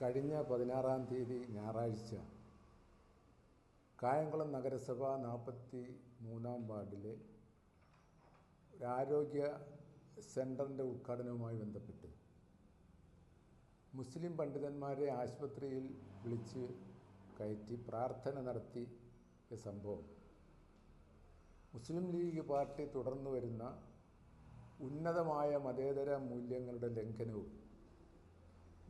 കഴിഞ്ഞ പതിനാറാം തീയതി ഞായറാഴ്ച കായംകുളം നഗരസഭ നാൽപ്പത്തി മൂന്നാം വാർഡിലെ ഒരു ആരോഗ്യ സെന്ററിന്റെ ഉദ്ഘാടനവുമായി ബന്ധപ്പെട്ട് മുസ്ലിം പണ്ഡിതന്മാരെ ആശുപത്രിയിൽ വിളിച്ച് കയറ്റി പ്രാർത്ഥന നടത്തി സംഭവം. മുസ്ലിം ലീഗ് പാർട്ടി തുടർന്നു വരുന്ന ഉന്നതമായ മതേതര മൂല്യങ്ങളുടെ ലംഘനവും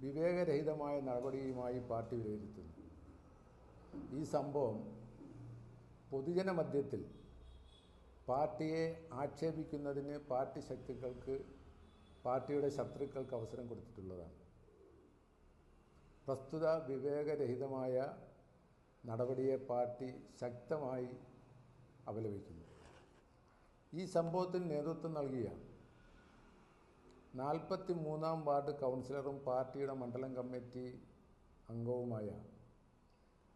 വിവേകരഹിതമായ നടപടിയുമായി പാർട്ടി വിലയിരുത്തുന്നു. ഈ സംഭവം പൊതുജന മധ്യത്തിൽ പാർട്ടിയെ ആക്ഷേപിക്കുന്നതിന് പാർട്ടി ശക്തികൾക്ക് പാർട്ടിയുടെ ശത്രുക്കൾക്ക് അവസരം കൊടുത്തിട്ടുള്ളതാണ്. പ്രസ്തുത വിവേകരഹിതമായ നടപടിയെ പാർട്ടി ശക്തമായി അപലപിക്കുന്നു. ഈ സംഭവത്തിന് നേതൃത്വം നൽകിയ നാൽപ്പത്തി മൂന്നാം വാർഡ് കൗൺസിലറും പാർട്ടിയുടെ മണ്ഡലം കമ്മിറ്റി അംഗവുമായ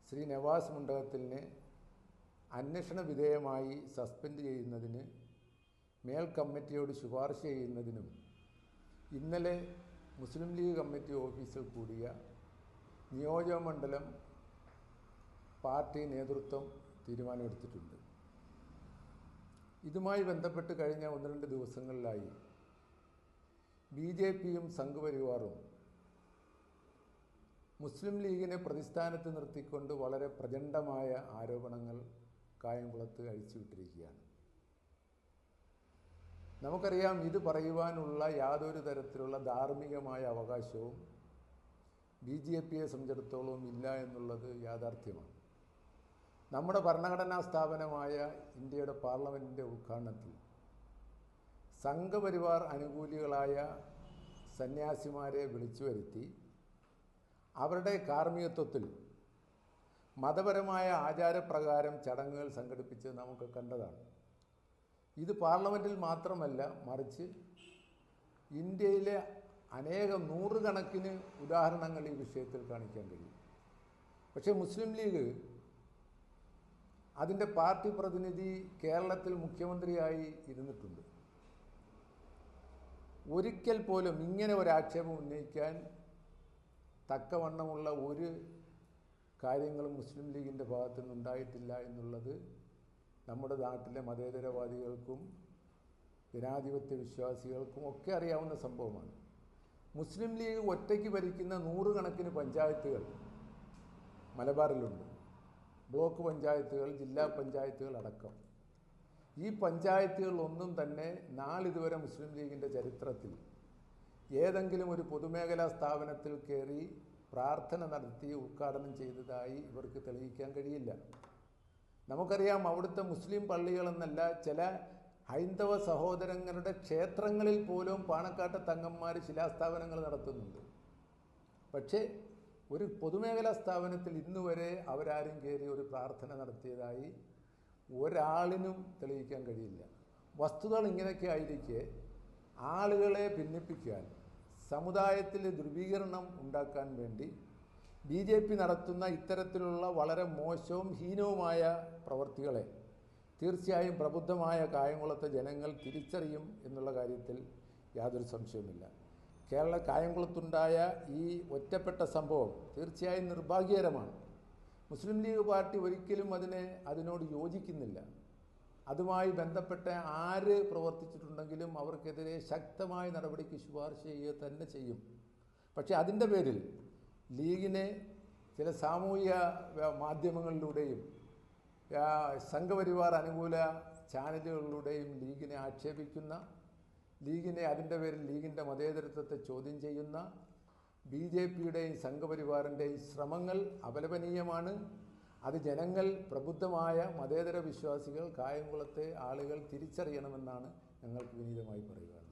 ശ്രീ നവാസ് മുണ്ടകത്തിലിനെ അന്വേഷണ വിധേയമായി സസ്പെൻഡ് ചെയ്യുന്നതിന് മേൽ കമ്മിറ്റിയോട് ശുപാർശ ചെയ്യുന്നതിനും ഇന്നലെ മുസ്ലിം ലീഗ് കമ്മിറ്റി ഓഫീസിൽ കൂടിയ നിയോജകമണ്ഡലം പാർട്ടി നേതൃത്വം തീരുമാനമെടുത്തിട്ടുണ്ട്. ഇതുമായി ബന്ധപ്പെട്ട് കഴിഞ്ഞ ഒന്ന് രണ്ട് ദിവസങ്ങളിലായി ബി ജെ പിയും സംഘപരിവാറും മുസ്ലിം ലീഗിനെ പ്രതിസ്ഥാനത്ത് നിർത്തിക്കൊണ്ട് വളരെ പ്രചണ്ഡമായ ആരോപണങ്ങൾ കായംകുളത്ത് അഴിച്ചുവിട്ടിരിക്കുകയാണ്. നമുക്കറിയാം ഇത് പറയുവാനുള്ള യാതൊരു തരത്തിലുള്ള ധാർമ്മികമായ അവകാശവും ബി ജെ പിയെ സംബന്ധിച്ചിടത്തോളം ഇല്ല എന്നുള്ളത് യാഥാർത്ഥ്യമാണ്. നമ്മുടെ ഭരണഘടനാ സ്ഥാപനമായ ഇന്ത്യയുടെ പാർലമെന്റിന്റെ ഉദ്ഘാടനത്തിൽ സംഘപരിവാർ അനുകൂലികളായ സന്യാസിമാരെ വിളിച്ചു വരുത്തി അവരുടെ കാർമ്മികത്വത്തിൽ മതപരമായ ആചാരപ്രകാരം ചടങ്ങുകൾ സംഘടിപ്പിച്ച് നമുക്ക് കണ്ടതാണ്. ഇത് പാർലമെന്റിൽ മാത്രമല്ല മറിച്ച് ഇന്ത്യയിലെ അനേകം നൂറുകണക്കിന് ഉദാഹരണങ്ങൾ ഈ വിഷയത്തിൽ കാണിക്കാൻ കഴിയും. പക്ഷേ മുസ്ലിം ലീഗ് അതിന്റെ പാർട്ടി പ്രതിനിധി കേരളത്തിൽ മുഖ്യമന്ത്രിയായി ഇരുന്നിട്ടുണ്ട്. ഒരിക്കൽ പോലും ഇങ്ങനെ ഒരു ഒരാക്ഷേപം ഉന്നയിക്കാൻ തക്കവണ്ണമുള്ള ഒരു കാര്യങ്ങളും മുസ്ലിം ലീഗിന്റെ ഭാഗത്തു നിന്നുണ്ടായിട്ടില്ല എന്നുള്ളത് നമ്മുടെ നാട്ടിലെ മതേതരവാദികൾക്കും ജനാധിപത്യ വിശ്വാസികൾക്കും ഒക്കെ അറിയാവുന്ന സംഭവമാണ്. മുസ്ലിം ലീഗ് ഒറ്റയ്ക്ക് ഭരിക്കുന്ന നൂറുകണക്കിന് പഞ്ചായത്തുകൾ മലബാറിലുണ്ട്. ബ്ലോക്ക് പഞ്ചായത്തുകൾ ജില്ലാ പഞ്ചായത്തുകൾ അടക്കം. ഈ പഞ്ചായത്തുകളിലൊന്നും തന്നെ നാളിതുവരെ മുസ്ലിം ലീഗിന്റെ ചരിത്രത്തിൽ ഏതെങ്കിലും ഒരു പൊതുമേഖലാ സ്ഥാപനത്തിൽ കയറി പ്രാർത്ഥന നടത്തി ഉദ്ഘാടനം ചെയ്തതായി ഇവർക്ക് തെളിയിക്കാൻ കഴിയില്ല. നമുക്കറിയാം അവിടുത്തെ മുസ്ലിം പള്ളികളെന്നല്ല ചില ഹൈന്ദവ സഹോദരങ്ങളുടെ ക്ഷേത്രങ്ങളിൽ പോലും പാണക്കാട്ട് തങ്ങന്മാർ ശിലാസ്ഥാപനങ്ങൾ നടത്തുന്നുണ്ട്. പക്ഷേ ഒരു പൊതുമേഖലാ സ്ഥാപനത്തിൽ ഇന്നുവരെ അവരാരും കയറി ഒരു പ്രാർത്ഥന നടത്തിയതായി ഒരാളിനും തെളിയിക്കാൻ കഴിയില്ല. വസ്തുതകൾ ഇങ്ങനെയൊക്കെ ആയിരിക്കെ ആളുകളെ ഭിന്നിപ്പിക്കാൻ സമുദായത്തിൽ ധ്രുവീകരണം ഉണ്ടാക്കാൻ വേണ്ടി ബി ജെ പി നടത്തുന്ന ഇത്തരത്തിലുള്ള വളരെ മോശവും ഹീനവുമായ പ്രവർത്തികളെ തീർച്ചയായും പ്രബുദ്ധമായ കായംകുളത്തെ ജനങ്ങൾ തിരിച്ചറിയും എന്നുള്ള കാര്യത്തിൽ യാതൊരു സംശയവുമില്ല. കേരള കായംകുളത്തുണ്ടായ ഈ ഒറ്റപ്പെട്ട സംഭവം തീർച്ചയായും നിർഭാഗ്യകരമാണ്. മുസ്ലിം ലീഗ് പാർട്ടി ഒരിക്കലും അതിനെ അതിനോട് യോജിക്കുന്നില്ല. അതുമായി ബന്ധപ്പെട്ട ആര് പ്രവർത്തിച്ചിട്ടുണ്ടെങ്കിലും അവർക്കെതിരെ ശക്തമായ നടപടിക്ക് ശുപാർശ ചെയ്യുക തന്നെ ചെയ്യും. പക്ഷേ അതിന്റെ പേരിൽ ലീഗിനെ ചില സാമൂഹിക മാധ്യമങ്ങളിലൂടെയും സംഘപരിവാർ അനുകൂല ചാനലുകളിലൂടെയും ലീഗിനെ ആക്ഷേപിക്കുന്ന ലീഗിനെ അതിന്റെ പേരിൽ ലീഗിന്റെ മതേതരത്വത്തെ ചോദ്യം ചെയ്യുന്ന ബി ജെ പിയുടെയും സംഘപരിവാറിന്റെയും ശ്രമങ്ങൾ അപലപനീയമാണ്. അത് ജനങ്ങൾ പ്രബുദ്ധമായ മതേതര വിശ്വാസികൾ കായംകുളത്തെ ആളുകൾ തിരിച്ചറിയണമെന്നാണ് ഞങ്ങൾക്ക് വിനീതമായി പറയുക.